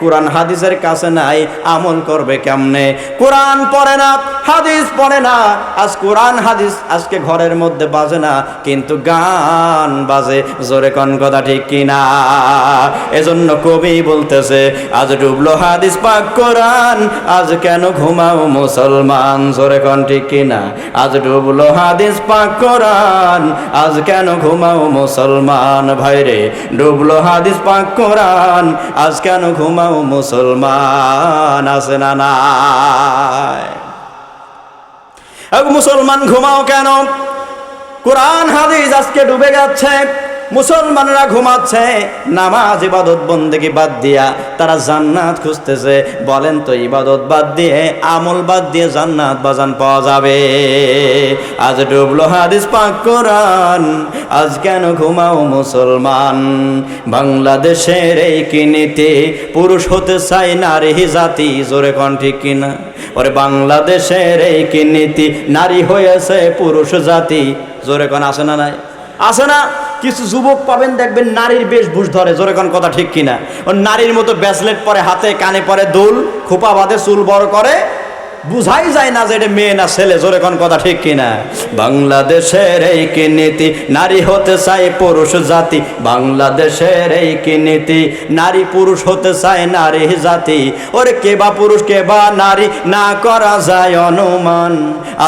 কোরআন হাদিসের কাছে নাই, আমল করবে কেমনে? কোরআন পড়ে না, হাদিস পড়ে না। আজ কোরআন হাদিস আজকে ঘরের মধ্যে বাজে না, কিন্তু গান বাজে। জোরে কন কথা ঠিক কিনা? এজন্য কবি বলতেছে, আজ ডুবলো হাদিস পাক কোরআন, আজ কেন ঘুমাও মুসলমান? জোরে কন ঠিক কিনা? আজ ডুবলো হাদিস পাক কোরআন, আজ কেন ঘুমাও মুসলমান? ভাইরে, ডুবলো হাদিস পাক কোরআন, আজ কেন ঘুমাও মুসলমান আছে না নাই? মুসলমান ঘুমাও কেন? কোরআন হাদিস আজকে ডুবে যাচ্ছে। মুসলমানরা ঘুমাচ্ছে, নামাজ ইবাদত বন্দেগি বাদ দিয়া তারা জান্নাত খুঁজতেছে। বলেন তো, ইবাদত বাদ দিয়ে, আমল বাদ দিয়ে জান্নাত বাজান পাওয়া যাবে? আজ ডুবলো হাদিস পাক কোরআন, আজ কেন ঘুমাও মুসলমান? বাংলাদেশের এই কিনিতে পুরুষ হতে চাই নারী জাতি, জোরে কন ঠিক কিনা? ওরে বাংলাদেশের এই কিনীতি নারী হয়েছে পুরুষ জাতি, জোরে কন আসে না নাই? আসে না? কিছু যুবক পাবেন, দেখবেন নারীর বেশ বুঝ ধরে, জোরে কোন কথা ঠিক কিনা। ও নারীর মতো ব্যাসলেট পরে হাতে, কানে পরে দুল, খোপা বাঁধে, চুল বড় করে, বুঝাই যায় না যে এটা মেয়ে না ছেলে, জোরে কোন কথা ঠিক কিনা। বাংলাদেশের এই কি নীতি? নারী হতে চায় পুরুষ জাতি। বাংলাদেশের এই কি নীতি? নারী পুরুষ হতে চায় নারী জাতি। ওরে কে বা পুরুষ, কে বা নারী, না করা যায় অনুমান।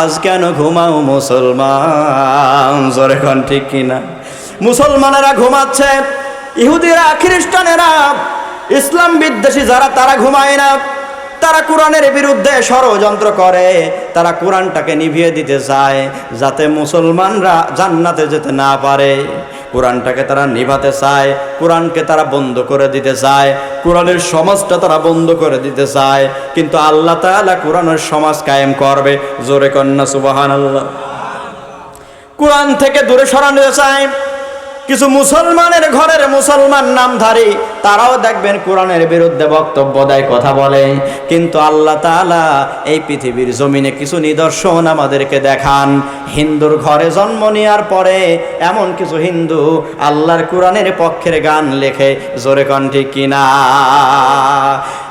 আজ কেন ঘুমাও মুসলমান? জোরে কোন ঠিক কিনা? মুসলমানেরা ঘুমাচ্ছে, ইহুদিরা, খ্রিস্টানেরা, ইসলাম বিদ্বেষী যারা, তারা ঘুমায় না। তারা কোরআনের বিরুদ্ধে ষড়যন্ত্র করে, তারা কোরআনটাকে নিভিয়ে দিতে চায়, যাতে মুসলমানরা জান্নাতে যেতে না পারে। কোরআনটাকে তারা নিভাতে চায়, কোরআনকে তারা বন্ধ করে দিতে চায়, কোরআনের সমাজটা তারা বন্ধ করে দিতে চায়, কিন্তু আল্লাহ তাআলা কোরআনের সমাজ কায়েম করবে। জোরে কন্যা সুবাহান আল্লাহ কোরআন থেকে দূরে সরানো চায় কিছু মুসলমানের ঘরের মুসলমান নামধারী, তারাও দেখবেন কোরআনের বিরুদ্ধে বক্তব্য দেয়, কথা বলে। কিন্তু আল্লাহ তাআলা এই পৃথিবীর জমিনে কিছু নিদর্শন আমাদেরকে দেখান। হিন্দুর ঘরে জন্ম নেওয়ার পরে এমন কিছু হিন্দু আল্লাহর কোরআনের পক্ষের গান লেখে, জোরে কণ্ঠে কিনা?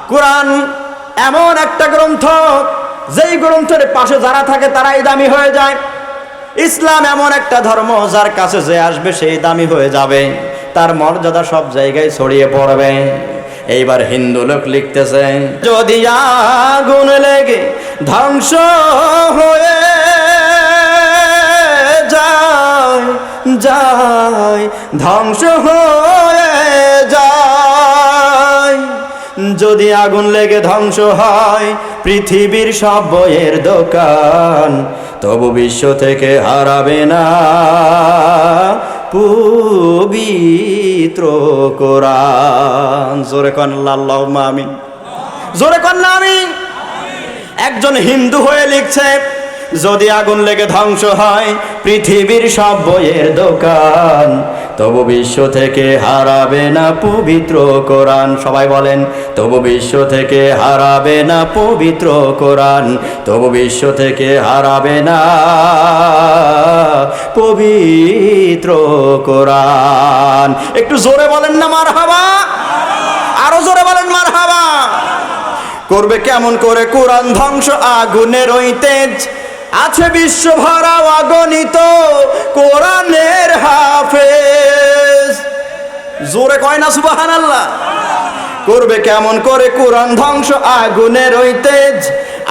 কোরআন এমন একটা গ্রন্থ, যেই গ্রন্থের পাশে যারা থাকে তারাই দামি হয়ে যায়। ইসলাম এমন একটা ধর্ম যার কাছে যে আসবে সেই দামি হয়ে যাবে। তার মর্যাদা সব জায়গায় ছড়িয়ে পড়বে। এইবার হিন্দু লোক লিখতেছে, যদি আগুন লেগে ধ্বংস হয়ে যায় যায়, ধ্বংস হয়ে যায়, যদি আগুন লেগে ধ্বংস হয় পৃথিবীর সব বইয়ের দোকান তবু বিশ্ব থেকে হারাবে না। পবিত্র কোরআন। জোরে কন আল্লাহ মামি জোরে কন্যা আমি? একজন হিন্দু হয়ে লিখছে যদি আগুন লেগে ধ্বংস হয় পৃথিবীর সব বইয়ের দোকান, তবু বিশ্ব থেকে হারাবে না পবিত্র কোরআন। সবাই বলেন, তবু বিশ্ব থেকে হারাবে না পবিত্র কোরআন, তবু বিশ্ব থেকে হারাবে না পবিত্র কোরআন। একটু জোরে বলেন না মার হাবা আরও জোরে বলেন মার হাবা করবে কেমন করে? কোরআন ধ্বংস, আগুনের ওই তেজ। আছে বিশ্ব ভরা অগণিত কোরআনের হাফেজ। জোরে কয় না সুবাহান আল্লাহ করবে কেমন করে কোরআন ধ্বংস? আগুনের ওই তেজ।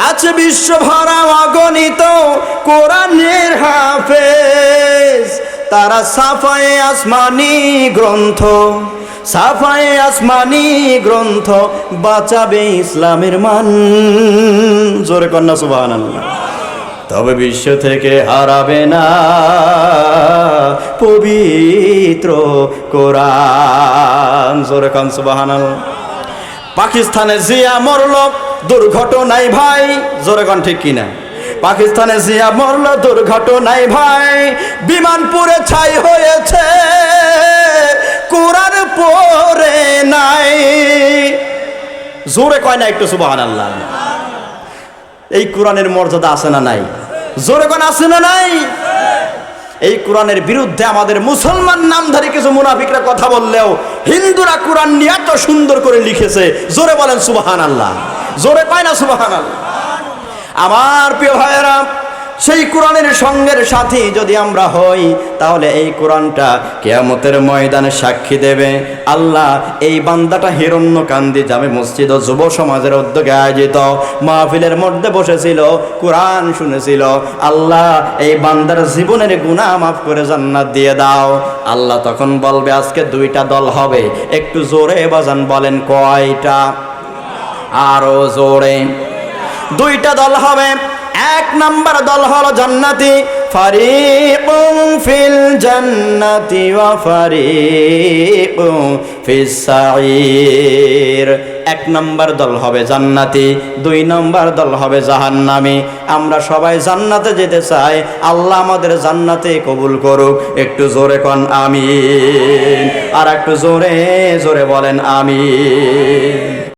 আছে বিশ্ব ভরা অগণিত কোরআনের হাফেজ। তারা সাফায়ে আসমানি গ্রন্থ, সাফায়ে আসমানি গ্রন্থ বাঁচাবে ইসলামের মান। জোরে কন্যা সুবাহান আল্লাহ তবে বিশ্ব থেকে হারাবে না পবিত্র কোরআন। জোরে কন সুবাহান পাকিস্তানে জিয়া মরল, দুর্ঘটনায় ভাই। জোরে কন ঠিক কিনা? পাকিস্তানে জিয়া মরল, দুর্ঘটনায় ভাই। বিমান পুরে ছাই হয়েছে, কোরআন পরে নাই। জোরে কয় না একটু সুবাহান আল্লাহ এই কোরআনের মর্যাদা আছে না নাই? জোরে কোন আছে না নাই? এই কোরআনের বিরুদ্ধে আমাদের মুসলমান নামধারী কিছু মুনাফিকরা কথা বললেও হিন্দুরা কোরআন নিয়ে এত সুন্দর করে লিখেছে। জোরে বলেন সুবাহান আল্লাহ জোরে পায় না সুবাহান আল্লাহ আমার প্রিয় ভাইয়েরা সেই কোরআনের সঙ্গের সাথী যদি আমরা হই, তাহলে এই কোরআনটা কেয়ামতের ময়দানে সাক্ষী দেবে। আল্লাহ এই বান্দাটা হিরণ্য কান্দি জামে মসজিদ ও যুব সমাজের উদ্যোগে আয়োজিত। মাহফিলের মধ্যে বসেছিল, কোরআন শুনেছিল। আল্লাহ এই বান্দার জীবনের গুণা মাফ করে জান্নাত দিয়ে দাও। আল্লাহ তখন বলবে, আজকে দুইটা দল হবে। একটু জোরে বাজান বলেন, কয়টা? আরও জোরে। দুইটা দল হবে। এক নাম্বার দল হলো জান্নাতি। ফারিকুম ফিল জান্নাতি ওয়া ফারিকুম ফিস সাঈর এক নাম্বার দল হবে জান্নাতি, দুই নাম্বার দল হবে জাহান্নামী। আমরা সবাই জান্নাতে যেতে চাই, আল্লাহ আমাদের জান্নাতে কবুল করুক। একটু জোরে কন, আমিন। আর একটু জোরে জোরে বলেন, আমিন।